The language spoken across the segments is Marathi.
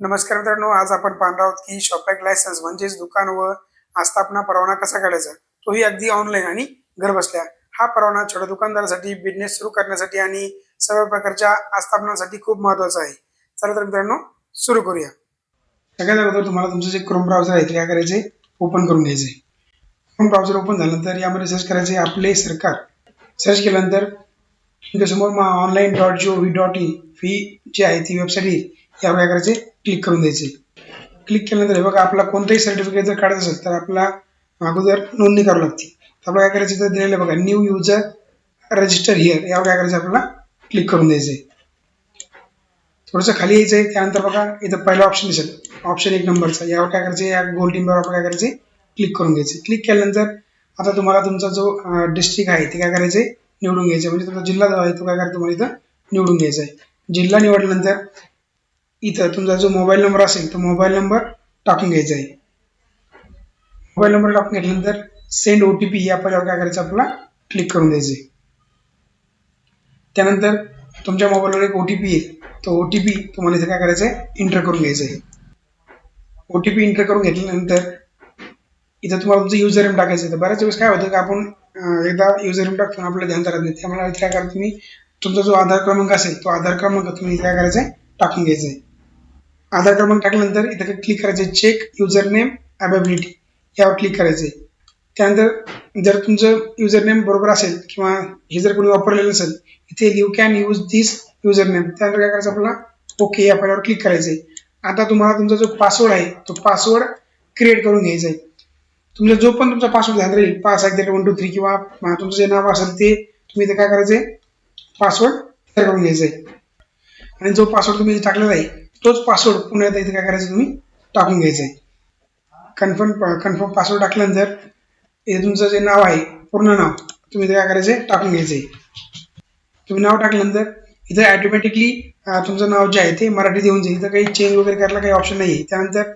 नमस्कार मित्रांनो आज आपण पाहणार आहोत की शॉपॅक लायसन्स म्हणजेच दुकान व आस्थापना परवाना कसा काढायचा? तोही अगदी ऑनलाईन आणि घर बसल्या हा परवाना छोट्या दुकानदारासाठी बिझनेस सुरू करण्यासाठी आणि सर्व प्रकारच्या आस्थापनासाठी खूप महत्त्वाचा आहे. चला तर मित्रांनो सुरू करूया. सगळ्यात अगोदर तुम्हाला तुमचं जे क्रोम ब्राउझर आहे ते काय करायचे ओपन करून घ्यायचे क्रोम ब्राउझर ओपन झाल्यानंतर यामध्ये सर्च करायचे आपले सरकार. सर्च केल्यानंतर तुमच्यासमोर online dot G O V dot in fee जी आहे ती वेबसाईट येईल यावर काय करायचे क्लिक करून द्यायचे. क्लिक केल्यानंतर हे बघा आपला कोणतंही सर्टिफिकेट जर काढायचं असेल तर आपला अगोदर नोंदणी करावी लागते. आपल्याला काय करायचं तर दिलेलं बघा न्यू युजर रजिस्टर हिअर यावर काय करायचं आपल्याला क्लिक करून द्यायचं. आहे थोडंसं खाली यायचं आहे त्यानंतर बघा इथं पहिला ऑप्शन दिसेल. ऑप्शन एक नंबरचा यावर काय करायचं या गोल टिंबवर आपण काय करायचे क्लिक करून घ्यायचे. क्लिक केल्यानंतर आता तुम्हाला तुमचा जो डिस्ट्रिक्ट आहे ते काय करायचे निवडून घ्यायचे म्हणजे तुमचा जिल्हा जो आहे तो काय करायचं तुम्हाला इथं निवडून घ्यायचा आहे जिल्हा निवडल्यानंतर इथं तुमचा जो मोबाईल नंबर असेल तो मोबाईल नंबर टाकून घ्यायचा आहे. मोबाईल नंबर टाकून घेतल्यानंतर सेंड ओ टी पी या पर्यावर काय करायचं आपल्याला क्लिक करून द्यायचे त्यानंतर तुमच्या मोबाईलवर एक ओ टी पी येईल. तो ओ टी पी तुम्हाला इथे काय करायचं आहे? इंटर करून घ्यायचं आहे. ओ टी पी इंटर करून घेतल्यानंतर इथं तुम्हाला तुमचं युजर एम टाकायचं आहे. तर बऱ्याच वेळेस काय होतं की आपण एकदा युजर एम टाकतो आपलं आपल्याला ध्यान राहत नाही. त्यामुळे काय करा तुम्ही तुमचा जो आधार क्रमांक असेल तो आधार क्रमांक तुम्ही काय करायचा आहे? टाकून घ्यायचा आहे. आधार क्रमांक टाकल्यानंतर इथं क्लिक करायचं आहे चेक युजर नेम अवेबिलिटी यावर क्लिक करायचं आहे. त्यानंतर जर तुमचं युजर नेम बरोबर असेल किंवा हे जर कोणी वापरलेलं असेल इथे you can use this user name त्यानंतर काय करायचं आपल्याला? ओके या पर्यावर क्लिक करायचं आहे. आता तुम्हाला तुमचा जो पासवर्ड आहे तो पासवर्ड क्रिएट करून घ्यायचा आहे. तुमचा जो पण तुमचा पासवर्ड ध्यान राहील पाच एक वन टू थ्री किंवा तुमचं जे नाव असेल ते तुम्ही इथे काय करायचं आहे? पासवर्ड तयार करून घ्यायचं आहे. आणि जो पासवर्ड तुम्ही इथे टाकलेला आहे तोच पासवर्ड पुन्हा एकदा इथे काय करायचं तुम्ही? टाकून घ्यायचं आहे. कन्फर्म कन्फर्म पासवर्ड टाकल्यानंतर इथे तुमचं जे नाव आहे पूर्ण नाव तुम्ही इथे काय करायचं आहे? टाकून घ्यायचं आहे. तुम्ही नाव टाकल्यानंतर इथे ऑटोमॅटिकली तुमचं नाव जे आहे ते मराठीत येऊन जाईल. इथं काही चेंज वगैरे करायला काही ऑप्शन नाही आहे त्यानंतर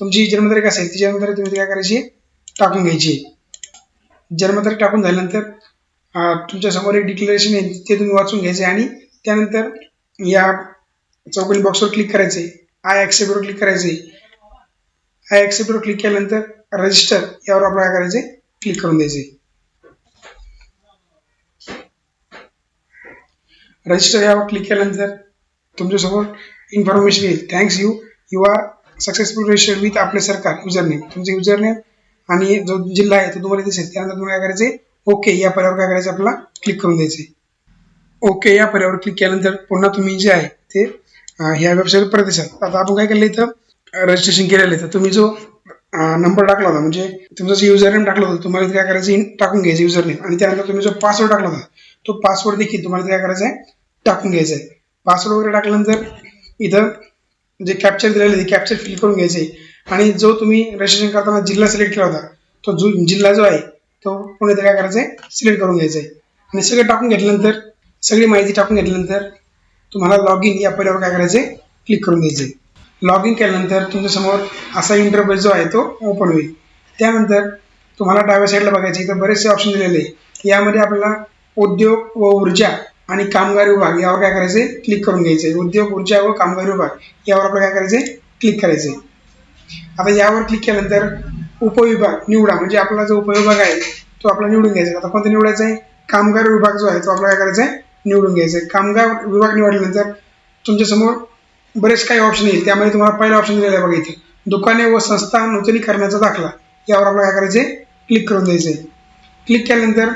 तुमची जन्मतारीख असेल ती जन्मतारीख तुम्ही काय करायची टाकून घ्यायची जन्मतारीख टाकून झाल्यानंतर तुमच्यासमोर तुमच्यासमोर एक डिक्लेरेशन आहे ते तुम्ही वाचून घ्यायचे आणि त्यानंतर या चौकनी बॉक्सवर क्लिक करायचे आय ॲक्सेप्टवर क्लिक करायचे आय ॲक्सेप्टवर क्लिक केल्यानंतर रजिस्टर यावर आपण काय करायचे क्लिक करून द्यायचे रजिस्टर यावर क्लिक केल्यानंतर तुमच्यासमोर इन्फॉर्मेशन येईल. Thanks you you are successful register with Aaple Sarkar user name तुमचे युजर नेम आणि जो जिल्हा आहे तो तुम्हाला दिसेल. त्यानंतर तुम्हाला काय करायचे ओके या पर्यावर काय करायचं? आपल्याला क्लिक करून द्यायचे ओके या पर्यावर क्लिक केल्यानंतर पुन्हा तुम्ही जे आहे ते ह्या वेबसाईट परत आता आपण काय केलं इथं? रजिस्ट्रेशन केलेलं आहे. तर तुम्ही जो नंबर टाकला होता म्हणजे तुमचा जो युजर नेम टाकला होता तुम्हाला काय करायचं टाकून घ्यायचं युजर नेम आणि त्यानंतर तुम्ही जो पासवर्ड टाकला होता तो पासवर्ड देखील तुम्हाला काय करायचा आहे? टाकून घ्यायचा आहे. पासवर्ड वगैरे टाकल्यानंतर इथं जे कॅप्चर दिलेलं आहे कॅप्चर फिल करून घ्यायचे आणि जो तुम्ही रजिस्ट्रेशन करताना जिल्हा सिलेक्ट केला होता तो जो जिल्हा जो आहे तो पुणे काय करायचा आहे? सिलेक्ट करून घ्यायचा आहे. आणि सगळं टाकून घेतल्यानंतर सगळी माहिती टाकून घेतल्यानंतर तुम्हाला लॉग इन या पर्यावर काय करायचे क्लिक करून द्यायचे लॉग इन केल्यानंतर तुमच्यासमोर असा इंटरफेस जो आहे तो ओपन होईल. त्यानंतर तुम्हाला डाव्या साईडला बघायचे इथं बरेचसे ऑप्शन दिलेले आहे यामध्ये आपल्याला उद्योग व ऊर्जा आणि कामगार विभाग यावर काय करायचे क्लिक करून घ्यायचे उद्योग ऊर्जा व कामगार विभाग यावर आपल्याला काय करायचे क्लिक करायचे आता यावर क्लिक केल्यानंतर उपविभाग निवडा. म्हणजे आपला जो उपविभाग आहे तो आपला निवडून घ्यायचा आता कोणता निवडायचा आहे? कामगार विभाग जो आहे तो आपल्याला काय करायचा आहे निवडून घ्यायचं. आहे कामगार विभाग निवडल्यानंतर तुमच्यासमोर बरेच काही ऑप्शन येईल. त्यामध्ये तुम्हाला पहिला ऑप्शन दिलेला आहे बघा इथे. दुकाने व संस्था नूतनीकरणाचा दाखला. यावर आपल्याला काय करायचे क्लिक करून द्यायचे क्लिक केल्यानंतर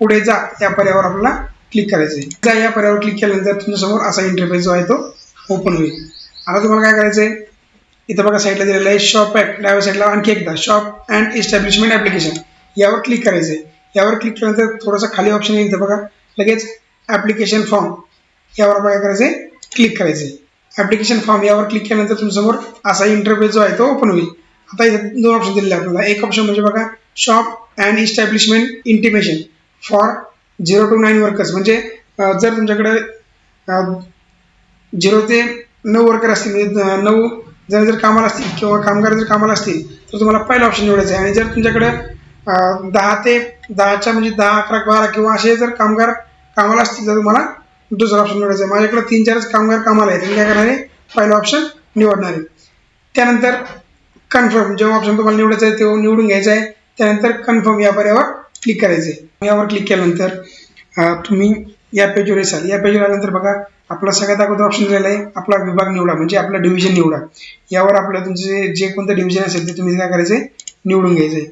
पुढे जा या पर्यावर आपल्याला क्लिक करायचे जा या पर्यावर क्लिक केल्यानंतर तुमच्यासमोर असा इंटरफेस जो आहे तो ओपन होईल. आता तुम्हाला काय करायचं आहे इथं बघा साईडला दिलेलं आहे शॉप ॲट डाव्या साईडला आणखी एकदा शॉप अँड इस्टॅब्लिशमेंट ॲप्लिकेशन यावर क्लिक करायचं आहे यावर क्लिक केल्यानंतर थोडंसं खाली ऑप्शन येईल इथं बघा. लगेच ॲप्लिकेशन फॉर्म यावर काय करायचं आहे क्लिक करायचं आहे ॲप्लिकेशन फॉर्म यावर क्लिक केल्यानंतर तुमच्यासमोर असा इंटरफेस जो आहे तो ओपन होईल. आता इथं दोन ऑप्शन दिलेले आहे आपल्याला. एक ऑप्शन म्हणजे बघा shop and establishment intimation for zero to nine workers म्हणजे जर तुमच्याकडे झिरो ते नऊ वर्कर असतील म्हणजे नऊ जर जर कामाला असतील किंवा कामगार जर कामाला असतील तर तुम्हाला पहिला ऑप्शन निवडायचा आहे. आणि जर तुमच्याकडे दहा ते दहाच्या म्हणजे दहा अकरा बारा किंवा असे जर कामगार कामाला असतील तर तुम्हाला दुसरा ऑप्शन निवडायचा आहे. माझ्याकडे तीन चारच कामगार कामाला आहेत. काय करणार आहे? पहिला ऑप्शन निवडणार आहे. त्यानंतर कन्फर्म जेव्हा ऑप्शन तुम्हाला निवडायचं आहे तेव्हा निवडून घ्यायचं आहे. त्यानंतर कन्फर्म या पर्यावर क्लिक करायचं आहे. यावर क्लिक केल्यानंतर तुम्ही या पेजवर येसाल. या पेजवर आल्यानंतर बघा आपला सगळ्यात अगोदर ऑप्शन दिलेला आहे आपला विभाग निवडा म्हणजे आपला डिव्हिजन निवडा. यावर आपलं तुमचे जे- जे कोणतं डिव्हिजन असेल ते तुम्ही काय करायचं आहे? निवडून घ्यायचं आहे.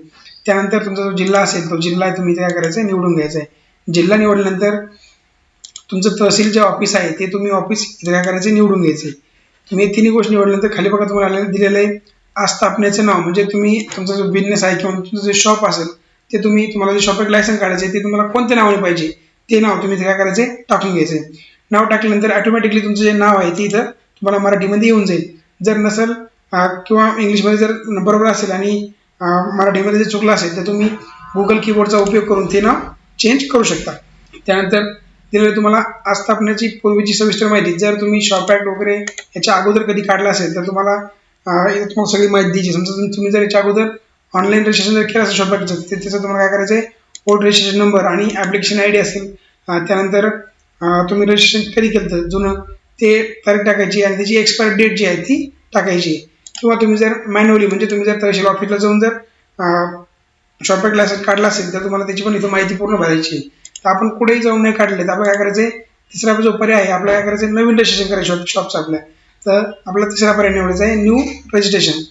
त्यानंतर तुमचा जो जिल्हा असेल तो जिल्हा तुम्ही काय करायचं आहे? निवडून घ्यायचा आहे. जिल्हा निवडल्यानंतर तुमचं तहसील जे ऑफिस आहे ते तुम्ही ऑफिस इथे काय निवडून घ्यायचे. तुम्ही तिन्ही गोष्टी निवडल्यानंतर खाली बघा तुम्हाला आलेलं दिलेलं आहे आस्थापनेचं नाव म्हणजे तुम्ही तुमचा जो बिझनेस आहे किंवा तुमचं जे शॉप असेल ते तुम्ही तुम्हाला जे शॉप लायसन काढायचे ते तुम्हाला कोणत्या नावाने पाहिजे ते नाव तुम्ही इथे काय करायचे टाकून घ्यायचे. नाव टाकल्यानंतर ऑटोमॅटिकली तुमचं जे नाव आहे ते इथं तुम्हाला मराठीमध्ये येऊन जाईल. जर नसेल किंवा इंग्लिशमध्ये जर बरोबर असेल आणि मराठीमध्ये जर चुकलं असेल तर तुम्ही गुगल कीबोर्डचा उपयोग करून ते नाव चेंज करू शकता. त्यानंतर दिलेलं तुम्हाला आस्थापनेची पूर्वीची सविस्तर माहिती. जर तुम्ही शॉर्ट ॲक्ट वगैरे याच्या अगोदर कधी काढला असेल तर तुम्हाला तुम्हाला सगळी माहिती द्यायची समजा तुम्ही जर याच्या अगोदर ऑनलाईन रजिस्ट्रेशन जर केलं असेल शॉर्ट ॲक्टचं तर त्याचं तुम्हाला काय करायचं आहे ओल्ड रजिस्ट्रेशन नंबर आणि ॲप्लिकेशन आय डी असेल त्यानंतर तुम्ही रजिस्ट्रेशन कधी केलं तर जुनं ते तारीख टाकायची आणि त्याची एक्सपायर डेट जी आहे ती टाकायची. किंवा तुम्ही जर मॅन्युअली म्हणजे तुम्ही जर तहसील ऑफिसला जाऊन जर शॉपिंग लायसन्स काढला असेल तर तुम्हाला त्याची पण इथं माहिती पूर्ण भरायची आहे. तर आपण कुठेही जाऊन नाही काढले तर आपल्याला काय करायचं आहे तिसरा जो पर्याय आहे आपल्याला काय करायचं आहे नवीन रजिस्ट्रेशन करायचं शॉप शॉपचं आपल्या. तर आपला तिसरा पर्याय निवडायचा आहे न्यू रजिस्ट्रेशन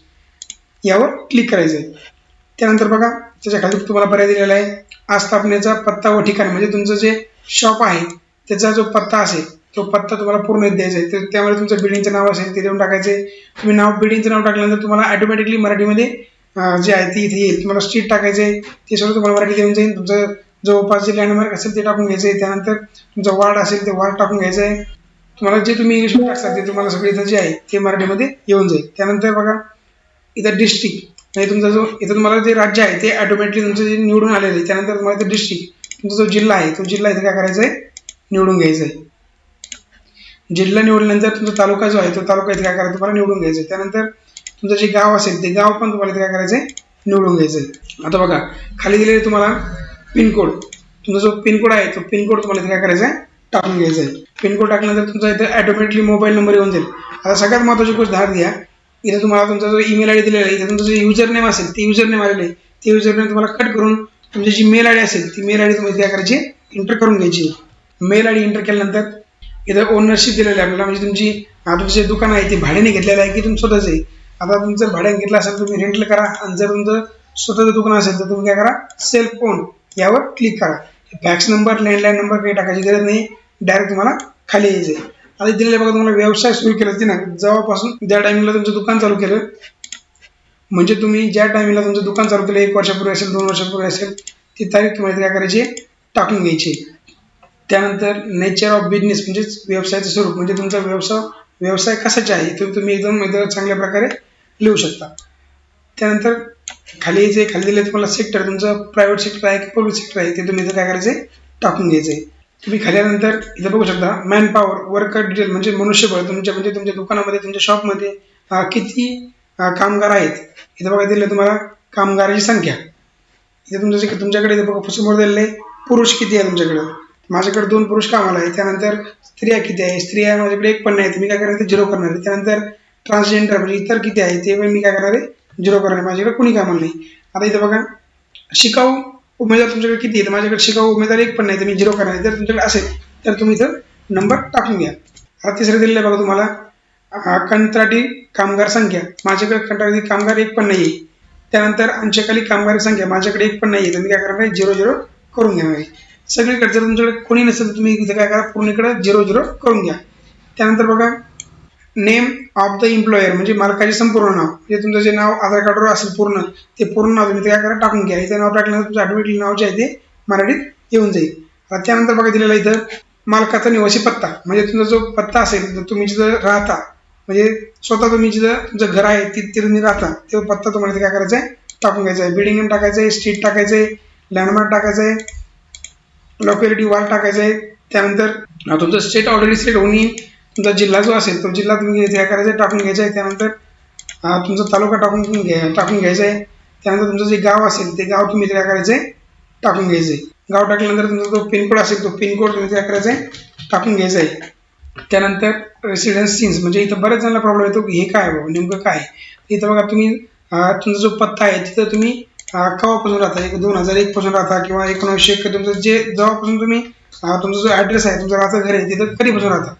यावर क्लिक करायचं आहे त्यानंतर बघा त्याच्याखाली तुम्हाला पर्याय दिलेला आहे आस्थापनेचा पत्ता व ठिकाण म्हणजे तुमचं जे शॉप आहे त्याचा जो पत्ता असेल तो पत्ता तुम्हाला पूर्ण द्यायचा आहे. तर त्यामुळे तुमचं बिल्डिंगचं नाव असेल ते देऊन टाकायचं आहे तुम्ही नाव बिल्डिंगचं नाव टाकल्यानंतर तुम्हाला ऑटोमॅटिकली मराठीमध्ये जे आहे ती इथे येईल. तुम्हाला स्ट्रीट टाकायचं आहे ते सगळं तुम्हाला मराठी येऊन जाईल. तुमचं जवळपास जे लँडमार्क असेल ते टाकून घ्यायचं आहे त्यानंतर तुमचं वार्ड असेल ते वार्ड टाकून घ्यायचं आहे तुम्हाला जे तुम्ही इंग्लिशमध्ये टाकता ते तुम्हाला सगळं इथं जे आहे ते मराठीमध्ये येऊन जाईल. त्यानंतर बघा इथं डिस्ट्रिक्ट म्हणजे तुमचा जो इथं तुम्हाला जे राज्य आहे ते ऑटोमॅटिकली तुमचं जे निवडून आलेलं आहे त्यानंतर तुम्हाला इथं डिस्ट्रिक्ट तुमचा जो जिल्हा आहे तो जिल्हा इथे काय करायचा आहे निवडून घ्यायचा आहे जिल्हा निवडल्यानंतर तुमचा तालुका जो आहे तो तालुका इथे काय करायचा? तुम्हाला निवडून घ्यायचा आहे त्यानंतर तुमचं जे गाव असेल ते गाव पण तुम्हाला काय करायचं आहे निवडून घ्यायचं आहे आता बघा खाली दिलेले तुम्हाला पिनकोड तुमचा जो पिनकोड आहे तो पिनकोड तुम्हाला काय करायचा आहे टाकून घ्यायचा आहे पिनकोड टाकल्यानंतर तुमचा इथे ऑटोमॅटिकली मोबाईल नंबर येऊन जाईल. आता सगळ्यात महत्त्वाची गोष्ट ध्यान घ्या. इथे तुम्हाला तुमचा जो ईमेल आय डी दिलेला आहे इथे तुमचं जे युजर नेम असेल ते युजर नेम आलेलं आहे. ते युजर नेम तुम्हाला कट करून तुमची जी मेल आय डी असेल ती मेल आय डी तुम्ही काय करायची? एंटर करून घ्यायची. मेल आय डी एंटर केल्यानंतर इथं ओनरशिप दिलेली आहे आपल्याला म्हणजे तुमची अं, तुमचं जे दुकान आहे ते भाड्याने घेतलेलं आहे की तुम्ही स्वतःच आहे? आता तुमचं भाड्याने घेतलं असेल तुम्ही रेंटल करा. आणि जर तुमचं स्वतःचं दुकान असेल तर तुम्ही काय करा? सेल फोन यावर क्लिक करा. फॅक्स नंबर लँडलाईन नंबर काही टाकायची गरज नाही. डायरेक्ट तुम्हाला खाली यायचं आहे आता दिलेल्या बघा तुम्हाला व्यवसाय सुरू केला ते ना जेव्हापासून ज्या टायमिंगला तुमचं दुकान चालू केलं म्हणजे तुम्ही ज्या टायमिंगला तुमचं दुकान चालू केलं एक वर्षापूर्वी असेल दोन वर्षापूर्वी असेल ती तारीख तुम्हाला काय करायची टाकून घ्यायची. त्यानंतर नेचर ऑफ बिझनेस म्हणजेच व्यवसायाचं स्वरूप. म्हणजे तुमचा व्यवसाय व्यवसाय कशाचा आहे? तर तुम्ही एकदम एकदम चांगल्या प्रकारे लिहू शकता. त्यानंतर खाली जे खाली दिले तुम्हाला सेक्टर तुमचं प्रायव्हेट सेक्टर आहे की पब्लिक सेक्टर आहे ते तुम्ही इथं काय करायचं आहे? टाकून घ्यायचं आहे तुम्ही खाली आल्यानंतर इथं बघू शकता मॅन पॉवर वर्कर डिटेल म्हणजे मनुष्यबळ तुमच्या म्हणजे तुमच्या दुकानामध्ये तुमच्या शॉपमध्ये किती कामगार आहेत? इथं बघा दिलं तुम्हाला कामगाराची संख्या. इथे तुमचं तुमच्याकडे इथं बघा समोर दिलेलं आहे पुरुष किती आहे तुमच्याकडे? माझ्याकडे दोन पुरुष कामाला आहे त्यानंतर स्त्रिया किती आहे? स्त्रिया माझ्याकडे एक पण नाही. तर मी काय करणार झिरो करणार आहे. त्यानंतर ट्रान्सजेंडर म्हणजे इतर किती आहे? ते पण मी काय करणार आहे? झिरो करणार आहे. माझ्याकडे कुणी कामाला नाही. आता इथं बघा शिकाऊ उमेदवार तुमच्याकडे किती आहे तर माझ्याकडे शिकाऊ उमेदवार एक पण नाही तर मी झिरो करणार आहे. जर तुमच्याकडे असेल तर तुम्ही इथं नंबर टाकून घ्या. आता तिसरं दिलेलं आहे बघा तुम्हाला. कंत्राटी कामगार संख्या. माझ्याकडे कंत्राटी कामगार एक पण नाही आहे त्यानंतर अंशकाली कामगार संख्या. माझ्याकडे एक पण नाही आहे तर मी काय करणार आहे? झिरो झिरो करून घेणार आहे. सगळीकडे जर तुमच्याकडे कोणी नसेल तर तुम्ही इथं काय करा? पूर्णकडे झिरो झिरो करून घ्या. त्यानंतर बघा नेम ऑफ द एम्प्लॉयर म्हणजे मालकाचे संपूर्ण नाव. म्हणजे तुमचं जे नाव आधार कार्डवर असेल पूर्ण ते पूर्ण नाव तुम्ही ते काय करा टाकून घ्या. इथं नाव टाकल्यानंतर तुमचं ऑटोमॅटिक नाव जे आहे ते मराठीत येऊन जाईल. आता त्यानंतर बघा दिलेलं इथं मालकाचा निवासी पत्ता. म्हणजे तुमचा जो पत्ता असेल तर तुम्ही जिथं राहता म्हणजे स्वतः तुम्ही जिथं तुमचं घर आहे तिथे तुम्ही राहता तो पत्ता तुम्हाला काय करायचा आहे टाकून घ्यायचा आहे. बिल्डिंग नेम टाकायचं आहे स्ट्रीट टाकायचं आहे लँडमार्क टाकायचं आहे लोकॅलिटी वाल टाकायचं आहे. त्यानंतर तुमचं स्टेट ऑलरेडी सेट होऊन येईल. तुमचा जिल्हा जो असेल तो जिल्हा तुम्ही हे करायचं करायचा आहे टाकून घ्यायचा आहे. त्यानंतर तुमचा तालुका टाकून घ्या टाकून घ्यायचा आहे. त्यानंतर तुमचं जे गाव असेल ते गाव तुम्ही इथे काय करायचं आहे टाकून घ्यायचं आहे. गाव टाकल्यानंतर तुमचा जो पिनकोड असेल तो पिनकोड तुम्ही इथे काय करायचा आहे टाकून घ्यायचा आहे. त्यानंतर रेसिडेन्स सीन्स म्हणजे इथं बऱ्याच जणांना प्रॉब्लेम येतो की हे काय बाबा नेमकं काय इथं बघा तुम्ही तुमचा जो पत्ता आहे तिथं तुम्ही केव्हापासून राहता? एक दोन हजार एकपासून राहता किंवा एकोणीसशे एक तुमचं जे जेव्हापासून तुम्ही तुमचा जो ॲड्रेस आहे तुमचं राहतं घर आहे तिथं कधीपासून राहता?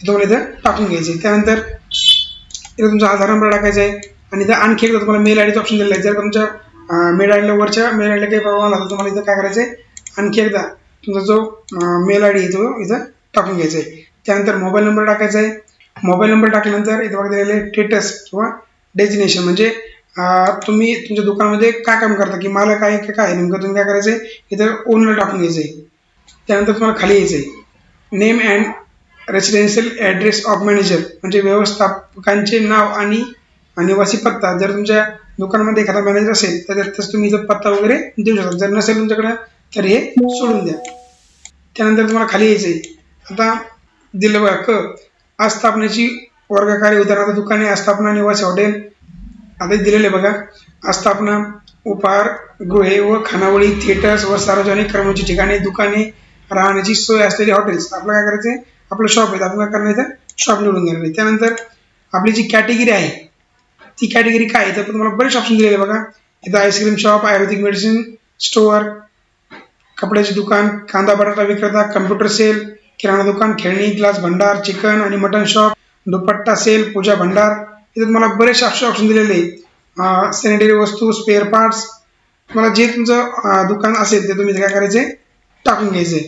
ते तुम्हाला इथं टाकून घ्यायचे. त्यानंतर इथं तुमचा आधार नंबर टाकायचा आहे. आणि इथं आणखी एकदा तुम्हाला मेल आयडीचं ऑप्शन दिलेलं आहे. जर तुमच्या मेल आयडीला वरच्या मेल आयडीला काही प्रॉब्लेम आला तर तुम्हाला इथं काय करायचं आहे आणखी एकदा तुमचा जो मेल आय डी आहे तो इथं टाकून घ्यायचा आहे त्यानंतर मोबाईल नंबर टाकायचा आहे. मोबाईल नंबर टाकल्यानंतर इथं बघा दिलेले स्टेटस किंवा डेजिनेशन म्हणजे तुम्ही तुमच्या दुकानामध्ये काय काम करता? की मला काय काय नेमकं तुम्ही काय करायचं आहे इथं ओनर टाकून घ्यायचं आहे त्यानंतर तुम्हाला खाली यायचं आहे name and residential address of manager म्हणजे व्यवस्थापकांचे नाव आणि निवासी पत्ता. जर तुमच्या दुकानामध्ये एखादा मॅनेजर असेल तर त्यातच तुम्ही इथं पत्ता वगैरे देऊ शकता. जर नसेल तुमच्याकडे तर हे सोडून द्या. त्यानंतर तुम्हाला खाली यायचं आहे आता दिलं बघा क. आस्थापनेची वर्गकार्य उदाहरणार्थ दुकाने आस्थापना निवासी हॉटेल. आता दिलेले दिलेलं आहे बघा. आस्थापना उपहार गृहे व खानावळी थिएटर्स व सार्वजनिक कर्मचारी ठिकाणे दुकाने राहण्याची सोय असलेली हॉटेल्स आपलं काय करायचं आहे आपलं शॉप आहे आपण काय करणार इथं शॉप निवडून घेणार आहे त्यानंतर आपली जी कॅटेगरी आहे ती कॅटेगरी काय आहे? तर तुम्हाला बरेच ऑप्शन दिलेले आहे बघा. इथं ice cream shop ayurvedic medicine store कपड्याचे दुकान कांदा बटाटा विक्रेता कम्प्युटर सेल किराणा दुकान खेळणी ग्लास भंडार चिकन आणि मटन शॉप दुपट्टा सेल पूजा भंडार. इथे तुम्हाला बरेचसे ऑप्शन दिलेले आहेत. सॅनिटरी वस्तू स्पेअर पार्ट्स तुम्हाला जे तुमचं दुकान असेल ते तुम्ही काय करायचे टाकून घ्यायचे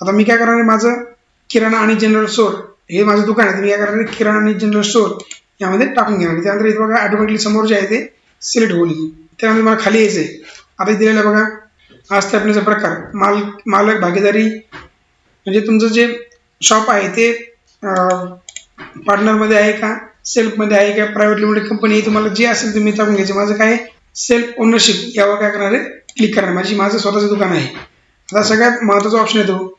आता मी काय करणार आहे? माझं किराणा आणि जनरल स्टोअर हे माझं दुकान आहे. तुम्ही या कारणाने करणार किराणा आणि जनरल स्टोअर यामध्ये टाकून घेणार त्यानंतर इथे बघा ऑटोमॅटिकली समोर जे आहे ते सिलेक्ट होईल त्यानंतर मला खाली यायचं आहे आता दिलेला बघा आहे बघा आस्थापनेचा प्रकार. माल मालक भागीदारी म्हणजे तुमचं जे शॉप आहे ते पार्टनरमध्ये आहे का सेल्फमध्ये आहे का प्रायव्हेट लिमिटेड कंपनी आहे तुम्हाला जे असेल तुम्ही टाकून घ्यायचे. माझं काय सेल्फ ओनरशिप यावर काय करणार आहे? क्लिक करणार माझी माझं स्वतःचं दुकान आहे. आता सगळ्यात महत्त्वाचा ऑप्शन येतो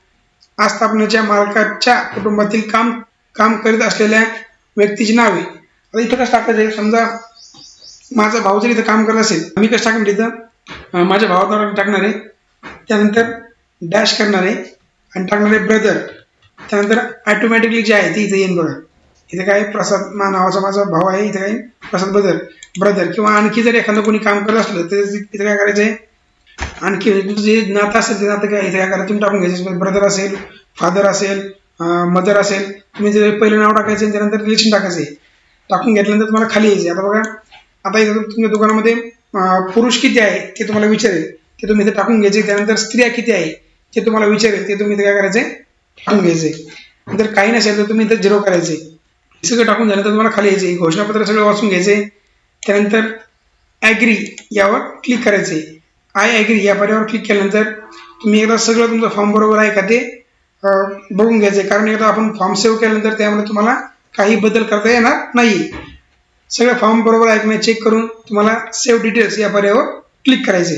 आस्थापनेच्या मालकाच्या कुटुंबातील काम काम करीत असलेल्या व्यक्तीची नावे. आता इथं कसं टाकायचं आहे समजा माझा भाऊ जर इथं काम करत असेल मी कसं टाकणार इथं? माझ्या भावाद्वारा टाकणार आहे. त्यानंतर डॅश करणार आहे आणि टाकणार आहे ब्रदर त्यानंतर ऑटोमॅटिकली जे आहे ते इथं येईन बघा. इथे काय प्रसाद मा नावाचा माझा भाऊ आहे इथे काय प्रसाद ब्रदर ब्रदर किंवा आणखी जर एखादं कोणी काम करत असलं तर इथं काय करायचं आहे आणखी तुमचं जे नातं असेल ते नातं काय त्या काय करायचं तुम्ही टाकून घ्यायचं ब्रदर असेल फादर असेल मदर असेल तुम्ही जे पहिलं नाव टाकायचं आणि त्यानंतर रिलेशन टाकायचं टाकून घेतल्यानंतर तुम्हाला खाली यायचे आता बघा आता इथं तुमच्या दुकानामध्ये पुरुष किती आहे ते तुम्हाला विचारेल. ते तुम्ही इथे टाकून घ्यायचे त्यानंतर स्त्रिया किती आहे ते तुम्हाला विचारेल. ते तुम्ही इथे काय करायचे टाकून घ्यायचे नंतर काही नसेल तर तुम्ही इथं झिरो करायचे सगळं टाकून झाल्यानंतर तुम्हाला खाली यायचे घोषणापत्र सगळं वाचून घ्यायचे त्यानंतर ॲग्री यावर क्लिक करायचे आय ॲग्री या पर्यावर क्लिक केल्यानंतर तुम्ही एकदा सगळं तुमचं फॉर्म बरोबर आहे का ते बघून घ्यायचं कारण एकदा आपण फॉर्म सेव्ह केल्यानंतर त्यामध्ये तुम्हाला काही बदल करता येणार नाही. सगळं फॉर्म बरोबर आहे की नाही चेक करून तुम्हाला सेव्ह डिटेल्स या पर्यावर क्लिक करायचे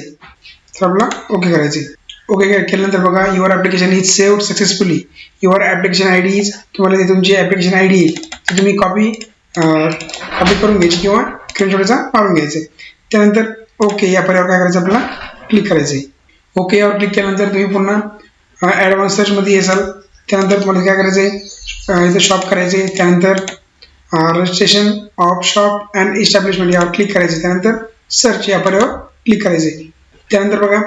तर आपला ओके करायचे ओके केल्यानंतर बघा your application is save successfully your application I D is तुम्हाला तुमची ॲप्लिकेशन आय डी आहे ती तुम्ही कॉपी कॉपी करून घ्यायची किंवा स्क्रीनशॉटचा मारून घ्यायचे त्यानंतर ओके या पर्यावर काय करायचं आपल्याला? क्लिक करायचं आहे ओके यावर क्लिक केल्यानंतर तुम्ही पुन्हा ॲडव्हान्स सर्चमध्ये येसाल. त्यानंतर तुम्हाला काय करायचं आहे इथं शॉप करायचे त्यानंतर registration of shop and establishment यावर क्लिक करायचे त्यानंतर सर्च या पर्यावर क्लिक करायचे त्यानंतर बघा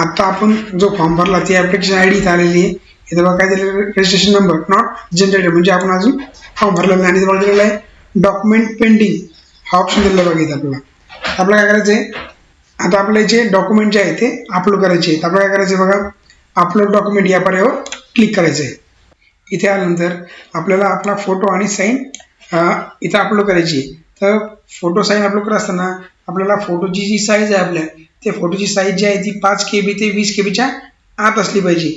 आता आपण जो फॉर्म भरला ती ॲप्लिकेशन आय डी इथं आलेली आहे. इथं बघा काय दिलेलं रजिस्ट्रेशन नंबर नॉट जनरेटेड म्हणजे आपण अजून फॉर्म भरलेला नाही. आणि इथं दिलेलं आहे डॉक्युमेंट पेंडिंग हा ऑप्शन दिलेला बघा इथं आपल्याला. आपल्याला काय करायचं आहे आता आपले जे डॉक्युमेंट जे आहे ते अपलोड करायचे आहेत. आपल्याला काय करायचं आहे बघा? अपलोड डॉक्युमेंट या पर्यायावर क्लिक करायचं आहे इथे आल्यानंतर आपल्याला आपला फोटो आणि साईन इथं अपलोड करायची आहे. तर फोटो साईन अपलोड करत असताना आपल्याला फोटोची जी साईज आहे आपल्या ते फोटोची साईज जी आहे ती पाच के बी ते वीस के बीच्या आत असली पाहिजे.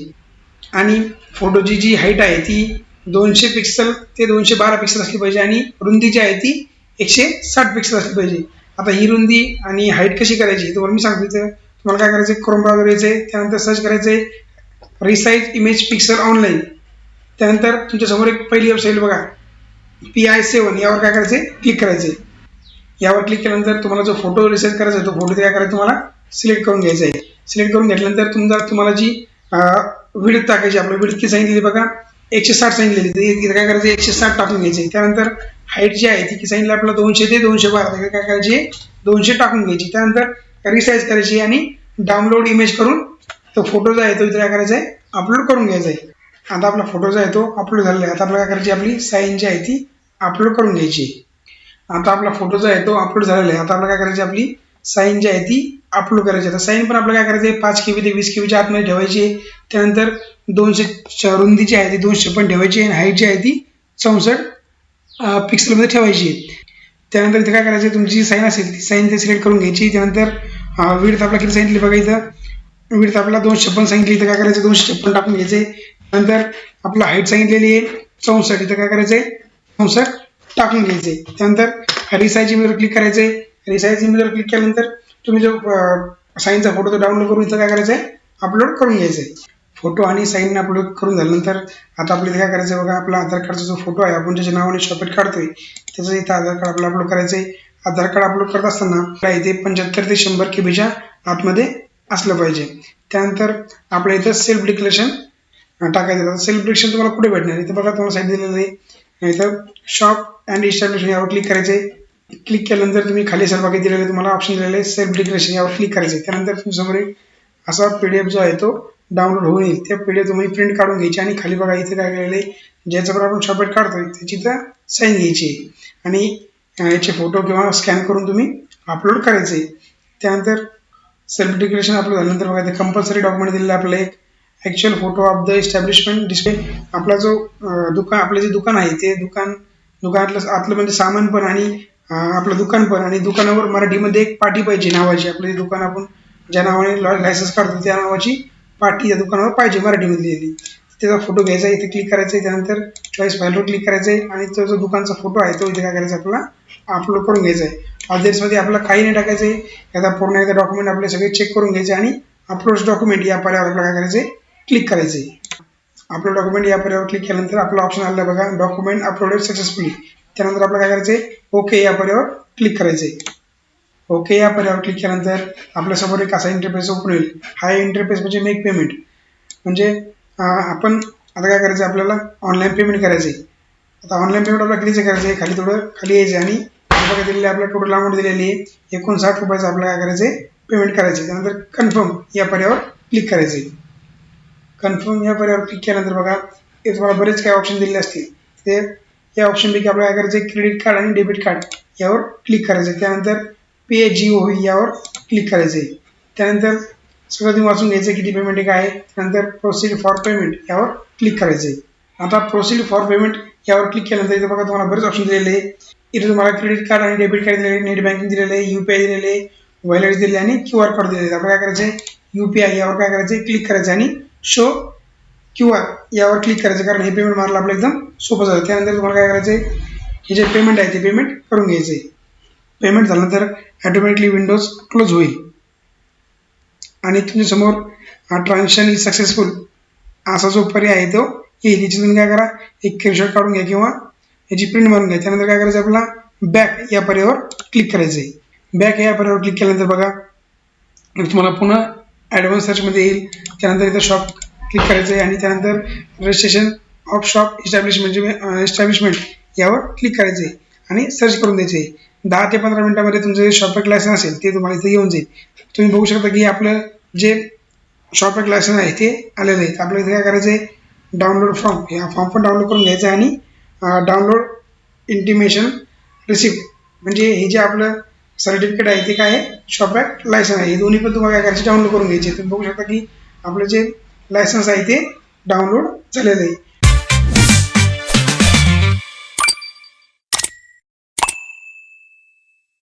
आणि फोटोची जी हाईट आहे ती दोनशे पिक्सल ते दोनशे बारा पिक्सल असली पाहिजे आणि रुंदी जी आहे ती एकशे साठ पिक्सल असली पाहिजे. आता ही रुंदी आणि हाईट कशी करायची तुम्हाला मी सांगतो इथं. तुम्हाला काय करायचं क्रोम ब्राउझर यायचं आहे त्यानंतर सर्च करायचं आहे रिसाईज इमेज पिक्सल ऑनलाईन त्यानंतर तुमच्यासमोर एक पहिली वेबसाईट बघा. पी आय सेवन यावर काय करायचे क्लिक करायचे यावर क्लिक केल्यानंतर तुम्हाला जो फोटो रिसर्च करायचा आहे तो फोटो काय करायचा तुम्हाला सिलेक्ट करून घ्यायचा आहे. सिलेक्ट करून घेतल्यानंतर तुमचा तुम्हाला जी विडत टाकायची आपलं विडत किती सांगितली बघा? एकशे साठ सांगितलेली. इथं काय करायचं एकशे साठ टाकून घ्यायचे त्यानंतर हाईट जी आहे ती की सांगितलं आपल्याला दोनशे ते दोनशे बारा काय करायची दोनशे टाकून घ्यायची. त्यानंतर रिसाईज करायची आणि डाउनलोड इमेज करून तो फोटो जो आहे तो इथे काय करायचा आहे? अपलोड करून घ्यायचा आहे. आता आपला फोटो जो आहे तो अपलोड झालेला आहे. आता आपल्याला काय करायची? आपली साईन जी आहे ती अपलोड करून घ्यायची. आता आपला फोटो जो आहे तो अपलोड झालेला आहे. आता आपल्याला काय करायची? आपली साईन जी आहे ती अपलोड करायची आता साईन पण आपल्याला काय करायचं आहे? पाच के बी ते वीस के बीच्या आतमध्ये ठेवायची आहे. त्यानंतर दोनशे च- रुंदी जी आहे ती दोनशे पण ठेवायची आहे. आणि हाईट जी आहे ती चौसष्ट पिक्सलमध्ये ठेवायची. त्यानंतर इथे काय करायचं तुमची जी साईन असेल ती साईन ते सिलेक्ट करून घ्यायची. त्यानंतर विड्थ आपला किती सांगितली बघा इथं. विड्थ आपला दोनशे छप्पन सांगितली. इथं काय करायचं दोनशे छप्पन टाकून घ्यायचे. नंतर आपला हाईट सांगितलेली आहे चौसष्ट. इथं काय करायचं आहे चौसष्ट टाकून घ्यायचे. त्यानंतर रिसाईज इमेजवर क्लिक करायचं. आहे रिसाईज इमेजवर क्लिक केल्यानंतर तुम्ही जो साईनचा फोटो तो डाउनलोड करून इथं काय करायचं आहे अपलोड करून घ्यायचं आहे फोटो आणि साईन अपलोड करून झाल्यानंतर आता आपल्याला इथे काय करायचं आहे बघा आपला आधार कार्डचा जो फोटो आहे आपण ज्याच्या नावाने शॉपेट काढतोय त्याचं इथं आधार कार्ड आपल्याला अपलोड करायचं आहे आधार कार्ड अपलोड करत असताना आपल्या इथे पंच्याहत्तर ते शंभर के बीच्या आतमध्ये असलं पाहिजे. त्यानंतर आपल्या इथं सेल्फ डिक्लेरेशन टाकायचं सेल्फ डिक्लेरेशन तुम्हाला कुठे भेटणार? इथं बघा तुम्हाला साईड दिलेलं आहे. इथं शॉप अँड इस्टॅब्लिशमेंट यावर क्लिक करायचं आहे क्लिक केल्यानंतर तुम्ही खाली सर्व दिलेलं आहे तुम्हाला ऑप्शन दिलेलं आहे. सेल्फ डिक्लेरेशन यावर क्लिक करायचं आहे त्यानंतर तुमच्यासमोर असा पी डी एफ जो आहे तो डाउनलोड होऊन येईल. त्या पी डी एफ तुम्ही प्रिंट काढून घ्यायची आणि खाली बघा इथे काय केलेलं आहे. ज्याच्यावर आपण शॉपेट काढतोय त्याची तर साईन घ्यायची आणि याचे फोटो किंवा स्कॅन करून तुम्ही अपलोड करायचे. त्यानंतर सेल्फ डिक्लेरेशन आपलं झाल्यानंतर बघा ते कंपल्सरी डॉक्युमेंट दिलेलं आपलं एक. Actual photo of the establishment display आपला जो दुकान आपलं जे दुकान आहे ते दुकान दुकानातलं आतलं म्हणजे सामान पण आणि आपलं दुकान पण. आणि दुकानावर मराठीमध्ये एक पाठी पाहिजे नावाची. आपलं जे दुकान आपण ज्या नावाने लायसन्स काढतो त्या नावाची पाटी या दुकानावर पाहिजे मराठीमध्ये लिहिली त्याचा फोटो घ्यायचा आहे इथे क्लिक करायचं आहे त्यानंतर चॉईस फाईलवर क्लिक करायचं आहे आणि तो जो दुकानचा फोटो आहे तो इथे काय करायचा आपला अपलोड करून घ्यायचा आहे. अदर्समध्ये आपल्याला काही नाही टाकायचं आहे. याचा पूर्ण एकदा डॉक्युमेंट आपले सगळे चेक करून घ्यायचे आणि अपलोड डॉक्युमेंट या पर्यावर आपल्याला काय करायचं आहे? क्लिक करायचं आहे. आपलं डॉक्युमेंट या पर्यावर क्लिक केल्यानंतर आपला ऑप्शन आलं बघा डॉक्युमेंट अपलोडेड सक्सेसफुली त्यानंतर आपल्याला काय करायचं आहे? ओके या पर्यावर क्लिक करायचं आहे. ओके या पर्यावर क्लिक केल्यानंतर आपल्यासमोर एक असा इंटरफेस ओपन होईल. हा इंटरफेस म्हणजे मेक पेमेंट म्हणजे आपण आता काय करायचं? आहे आपल्याला ऑनलाईन पेमेंट करायचं आहे आता ऑनलाईन पेमेंट आपल्याला कितीचं करायचं आहे खाली थोडं खाली यायचं आहे आणि बघा दिलेली आपल्याला टोटल अमाऊंट दिलेली आहे. एकोणसाठ रुपयाचं आपल्याला काय करायचं आहे पेमेंट करायचं आहे त्यानंतर कन्फर्म या पर्यावर क्लिक करायचं आहे कन्फर्म या पर्यावर क्लिक केल्यानंतर बघा ते तुम्हाला बरेच काही ऑप्शन दिलेले असतील. ते या ऑप्शनपैकी आपल्याला काय करायचं आहे क्रेडिट कार्ड आणि डेबिट कार्ड यावर क्लिक करायचं आहे त्यानंतर पे जी ओ यावर क्लिक करायचं आहे त्यानंतर सगळं तुम्ही वाचून घ्यायचं आहे किती पेमेंट आहे काय आहे. त्यानंतर प्रोसीड फॉर पेमेंट यावर क्लिक करायचं आहे आता प्रोसीड फॉर पेमेंट यावर क्लिक केल्यानंतर इथे बघा तुम्हाला बरेच ऑप्शन दिलेले आहे. इथे तुम्हाला क्रेडिट कार्ड आणि डेबिट कार्ड दिलेले नेट बँकिंग दिलेलं आहे यू पी आय दिलेले आहे वॉलेट दिलेले आणि क्यू आर कोड दिलेले आपण काय करायचं आहे यू पी आय यावर काय करायचं आहे क्लिक करायचं आणि शो क्यू आर यावर क्लिक करायचं कारण हे पेमेंट मारलं आपलं एकदम सोपं झालं. त्यानंतर तुम्हाला काय करायचं आहे हे जे पेमेंट आहे ते पेमेंट करून घ्यायचं आहे पेमेंट झाल्यानंतर ॲटोमॅटिकली विंडोज क्लोज होईल. आणि तुमच्यासमोर ट्रान्झॅक्शन इज सक्सेसफुल असा जो पर्याय आहे तो येईल याची तुम्ही काय करा एक स्क्रीनशॉट काढून घ्या किंवा याची प्रिंट मारून घ्या. त्यानंतर काय करायचं आपला बॅक या पर्यायावर क्लिक करायचं आहे बॅक या पर्यायावर क्लिक केल्यानंतर बघा तुम्हाला पुन्हा ॲडव्हान्स सर्चमध्ये येईल. त्यानंतर इथं शॉप क्लिक करायचं आहे आणि त्यानंतर रजिस्ट्रेशन ऑफ शॉप इस्टॅब्लिश म्हणजे इस्टॅब्लिशमेंट यावर क्लिक करायचं आहे आणि सर्च करून द्यायचं आहे दहा ते पंधरा मिनिटामध्ये तुमचं जे शॉपॅक लायसन असेल ते तुम्हाला इथे येऊन जाईल. तुम्ही बघू शकता की आपलं जे शॉपॅक लायसन आहे ते आलेलं आहे. तर आपल्याला इथे काय करायचं आहे डाउनलोड फॉर्म हा फॉर्म पण डाउनलोड करून घ्यायचा आहे आणि डाउनलोड इंटिमेशन रिसिप्ट म्हणजे हे जे आपलं सर्टिफिकेट आहे ते काय आहे? शॉपॅक लायसन आहे. हे दोन्ही पण तुम्हाला काय करायचे? डाउनलोड करून घ्यायचे. तुम्ही बघू शकता की आपलं जे लायसन्स आहे ते डाउनलोड झालेलं आहे.